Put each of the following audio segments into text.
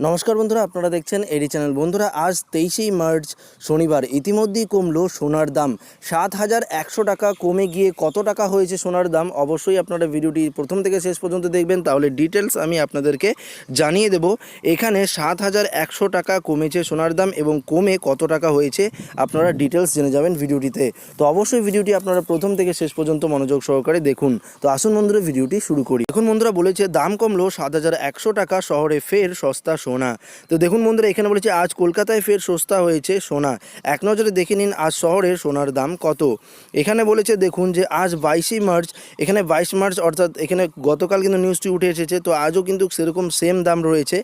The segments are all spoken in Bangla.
নমস্কার বন্ধুরা, আপনারা দেখছেন এডি চ্যানেল বন্ধুরা, আজ তেইশেই মার্চ, শনিবার। ইতিমধ্যেই কমলো সোনার দাম। সাত হাজার একশো টাকা কমে গিয়ে কত টাকা হয়েছে সোনার দাম? অবশ্যই আপনারা ভিডিওটি প্রথম থেকে শেষ পর্যন্ত দেখবেন, তাহলে ডিটেলস আমি আপনাদেরকে জানিয়ে দেব। এখানে সাত হাজার একশো টাকা কমেছে সোনার দাম এবং কমে কত টাকা হয়েছে আপনারা ডিটেলস জেনে যাবেন ভিডিওটিতে। তো অবশ্যই ভিডিওটি আপনারা প্রথম থেকে শেষ পর্যন্ত মনোযোগ সহকারে দেখুন। তো আসুন বন্ধুরা, ভিডিওটি শুরু করি। এখন বন্ধুরা বলেছে, দাম কমলো সাত হাজার একশো টাকা, শহরে ফের সস্তা সোনা। তো দেখুন বন্ধুরা, এখানে বলেছে, আজ কলকাতায় ফের সস্তা হয়েছে সোনা। এক নজরে দেখে নিন, আজ শহরে সোনার দাম কত। এখানে বলেছে, দেখুন যে, আজ বাইশে মার্চ, এখানে বাইশ মার্চ, অর্থাৎ এখানে গতকাল কিন্তু নিউজটি উঠে এসেছে, তো আজও কিন্তু সেরকম সেম দাম রয়েছে।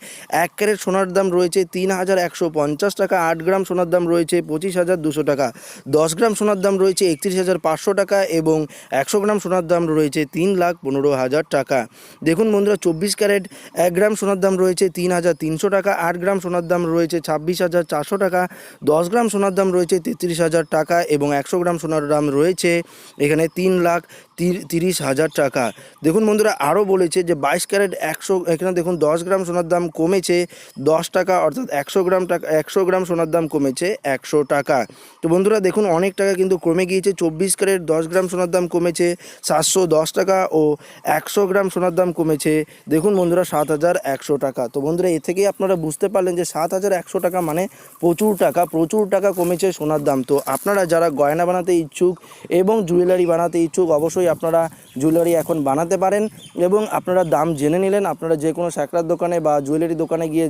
এক ক্যারেট সোনার দাম রয়েছে তিন হাজার একশো পঞ্চাশ টাকা, আট গ্রাম সোনার দাম রয়েছে পঁচিশ হাজার দুশো টাকা। দশ গ্রাম সোনার দাম রয়েছে একত্রিশ হাজার পাঁচশো টাকা এবং একশো গ্রাম সোনার দাম রয়েছে তিন লাখ পনেরো হাজার টাকা। দেখুন বন্ধুরা, চব্বিশ ক্যারেট এক গ্রাম সোনার দাম রয়েছে তিন হাজার তিনশো টাকা, আট গ্রাম সোনার দাম রয়েছে ছাব্বিশ হাজার চারশো টাকা, দশ গ্রাম সোনার দাম রয়েছে তেত্রিশ হাজার টাকা এবং একশো গ্রাম সোনার দাম রয়েছে এখানে তিন লাখ তিরিশ হাজার টাকা। দেখুন বন্ধুরা আরও বলেছে যে বাইশ ক্যারেট একশো, এখানে দেখুন দশ গ্রাম সোনার দাম কমেছে, দশ টাকা, অর্থাৎ একশো গ্রাম টাকা, একশো গ্রাম সোনার দাম কমেছে একশো টাকা। তো বন্ধুরা, দেখুন অনেক টাকা কিন্তু কমে গিয়েছে, চব্বিশ ক্যারেট দশ গ্রাম সোনার দাম কমেছে, সাতশো দশ টাকা ও একশো গ্রাম সোনার দাম কমেছে। দেখুন বন্ধুরা, সাত হাজার একশো টাকা। তো বন্ধুরা, এ থেকেই আপনারা বুঝতে পারলেন যে সাত হাজার একশো টাকা মানে প্রচুর টাকা প্রচুর টাকা কমেছে সোনার দাম। তো আপনারা যারা গয়না বানাতে ইচ্ছুক এবং জুয়েলারি বানাতে ইচ্ছুক, অবশ্যই আপনারা জুয়েলারি এখন বানাতে পারেন এবং আপনারা দাম জেনে নিলেন। আপনারা যে কোনো স্যাকরার দোকানে বা জুয়েলারি দোকানে গিয়ে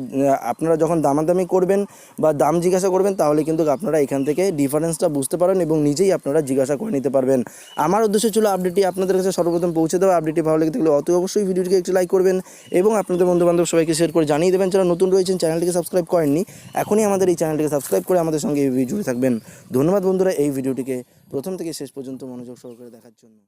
আপনারা যখন দামাদামি করবেন বা দাম জিজ্ঞাসা করবেন, তাহলে কিন্তু আপনারা এখান থেকে ডিফারেন্সটা বুঝতে পারেন এবং নিজেই আপনারা জিজ্ঞাসা করে নিতে পারবেন। আমার উদ্দেশ্য ছিল আপডেটটি আপনাদের কাছে সর্বপ্রথম পৌঁছে দেওয়া। আপডেটটি ভালো লেগে থাকলে অতি অবশ্যই ভিডিওটিকে একটু লাইক করবেন এবং আপনাদের বন্ধুবান্ধব সবাইকে শেয়ার করে জানিয়ে দেবেন। যারা নতুন রয়েছেন চ্যানেলটিকে সাবস্ক্রাইব করেননি, এখনই আমাদের এই চ্যানেলটিকে সাবস্ক্রাইব করে আমাদের সঙ্গে এই ভিডিও থাকবেন। ধন্যবাদ বন্ধুরা, এই ভিডিওটিকে প্রথম থেকে শেষ পর্যন্ত মনোযোগ সহকারে দেখার জন্য।